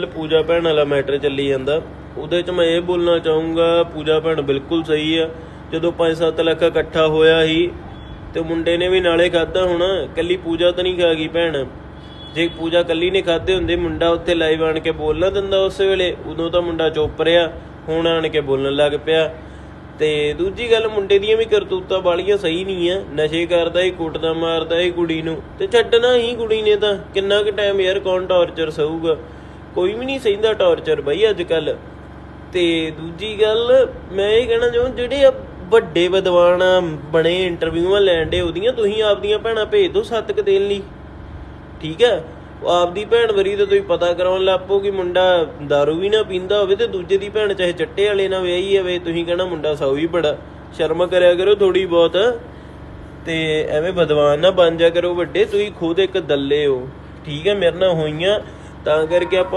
ਪੂਜਾ ਭੈਣ ਵਾਲਾ ਮੈਟਰ ਚੱਲੀ ਜਾਂਦਾ। ਉਹਦੇ ਚ ਮੈਂ ਇਹ ਬੋਲਣਾ ਚਾਹੂੰਗਾ, ਪੂਜਾ ਭੈਣ ਬਿਲਕੁਲ ਸਹੀ ਆ। ਜਦੋਂ 5-7 ਲੱਖ ਇਕੱਠਾ ਹੋਇਆ ਸੀ ਤੇ ਮੁੰਡੇ ਨੇ ਵੀ ਨਾਲੇ ਖਾਦਾ ਹੋਣਾ, ਕੱਲੀ ਪੂਜਾ ਤਾਂ ਨਹੀਂ ਖਾ ਗਈ ਭੈਣ। ਜੇ ਪੂਜਾ ਕੱਲੀ ਨੇ ਖਾਦੇ ਹੁੰਦੇ, ਮੁੰਡਾ ਉੱਥੇ ਲਾਈਵ ਆਣ ਕੇ ਬੋਲਣਾ ਦਿੰਦਾ ਉਸ ਵੇਲੇ, ਉਦੋਂ ਤਾਂ ਮੁੰਡਾ ਚੁੱਪ ਰਿਹਾ, ਹੁਣ ਆਣ ਕੇ ਬੋਲਣ ਲੱਗ ਪਿਆ। ਤੇ ਦੂਜੀ ਗੱਲ, ਮੁੰਡੇ ਦੀਆਂ ਵੀ ਕਰਤੂਤਾਂ ਵਾਲੀਆਂ ਸਹੀ ਨਹੀਂ ਆ। ਨਸ਼ੇ ਕਰਦਾ ਹੀ ਕੁੱਟਦਾ ਮਾਰਦਾ ਏ ਕੁੜੀ ਨੂੰ, ਤੇ ਛੱਡਣਾ ਹੀ ਕੁੜੀ ਨੇ ਤਾਂ। ਕਿੰਨਾ ਕੁ ਟਾਈਮ ਯਾਰ ਕੌਣ ਟਾਰਚਰ ਸਹੂਗਾ? ਕੋਈ ਵੀ ਨਹੀਂ ਸਹਿੰਦਾ ਟਾਰਚਰ ਬਈ ਅੱਜ ਕੱਲ ਤੇ ਦੂਜੀ ਗੱਲ, ਮੈਂ ਇਹ ਕਹਿਣਾ ਚਾਹੁੰ ਜਿਹੜੇ ਆ ਵੱਡੇ ਵਿਦਵਾਨ ਬਣੇ ਇੰਟਰਵਿਊਆਂ ਲੈਣ ਦੇ, ਉਹਦੀਆਂ ਤੁਸੀਂ ਆਪਦੀਆਂ ਭੈਣਾਂ ਭੇਜ ਦਿਓ ਸੱਤ ਕੁ ਦਿਨ ਲਈ। ਠੀਕ ਹੈ? ਆਪਦੀ ਭੈਣ ਵਰੀ ਤੇ ਤੁਸੀਂ ਪਤਾ ਕਰਾਉਣ ਲੱਪੋ ਕਿ ਮੁੰਡਾ दारू ਵੀ ਨਾ ਪੀਂਦਾ ਹੋਵੇ ਤੇ ਦੂਜੇ ਦੀ ਭੈਣ ਚਾਹੇ ਚੱਟੇ ਵਾਲੇ ਨਾਲ ਵਿਆਹੀ ਹੋਵੇ, ਤੁਸੀਂ ਕਹਿਣਾ ਮੁੰਡਾ ਸਾਊ ਹੀ ਬੜਾ। ਸ਼ਰਮ ਕਰਿਆ ਕਰੋ ਥੋੜੀ ਬਹੁਤ। ਤੇ ਐਵੇਂ ਬਦਵਾਨ ਨਾ ਬਣ ਜਾ ਕਰੋ ਵੱਡੇ, ਤੁਸੀਂ ਖੁਦ ਇੱਕ ਦੱਲੇ ਹੋ। ਠੀਕ ਹੈ? ਮੇਰੇ ਨਾਲ ਹੋਈਆਂ, ਤਾਂ ਕਰਕੇ ਆਪਾਂ